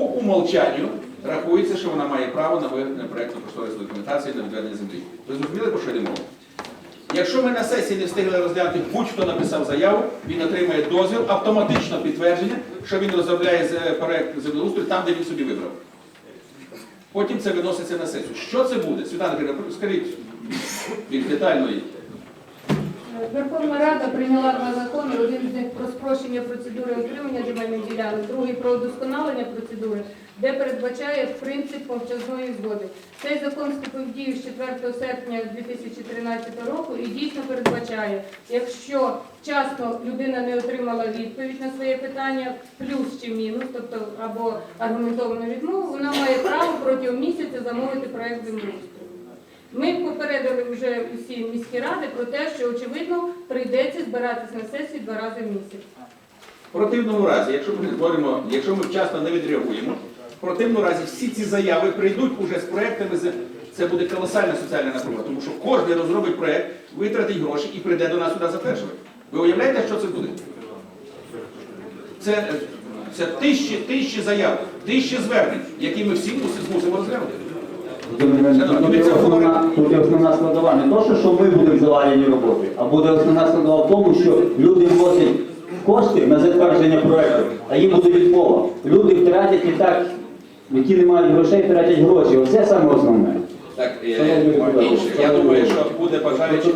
по умолчанню рахується, що вона має право на виготовлення проєкту кошторисної документації на відведення землі. Ви зрозуміли, про що йде мова? Якщо ми на сесії не встигли розглянути, будь-хто написав заяву, він отримає дозвіл, автоматично підтвердження, що він розробляє з- проект землеустрою там, де він собі вибрав. Потім це виноситься на сесію. Що це буде? Кирилівна, скажіть більш детально. Верховна Рада прийняла два Один з них про спрощення процедури отримання земельних ділянок, другий про удосконалення процедури, де передбачає принцип мовчазної згоди. Цей закон вступив в дію з 4 серпня 2013 року і дійсно передбачає, якщо вчасно людина не отримала відповідь на своє питання, плюс чи мінус, тобто або аргументовану відмову, вона має право протягом місяця замовити проект землеустрою. Ми попередили вже усі міські ради про те, що очевидно прийдеться збиратися на сесії два рази в місяць. В противному разі, якщо ми не створимо, якщо ми вчасно не відреагуємо, в противному разі всі ці заяви прийдуть уже з проектами. Це буде колосальна соціальна напруга, тому що кожен розробить проект, витратить гроші і прийде до нас сюди затверджувати. Ви уявляєте, що це буде? Це, це тисячі, тисячі заяв, тисячі звернень, які ми всі мусимо розглянути. Є основна, складова. Не то, що, що ми будемо завалені роботи, а буде основна складова в тому, що люди вносять кошти на затвердження проєкту, а їм буде відмова. Люди втратять і так, які не мають грошей, втратять гроші. Оце саме основне. Так, е, я думаю, що буде бажаючи.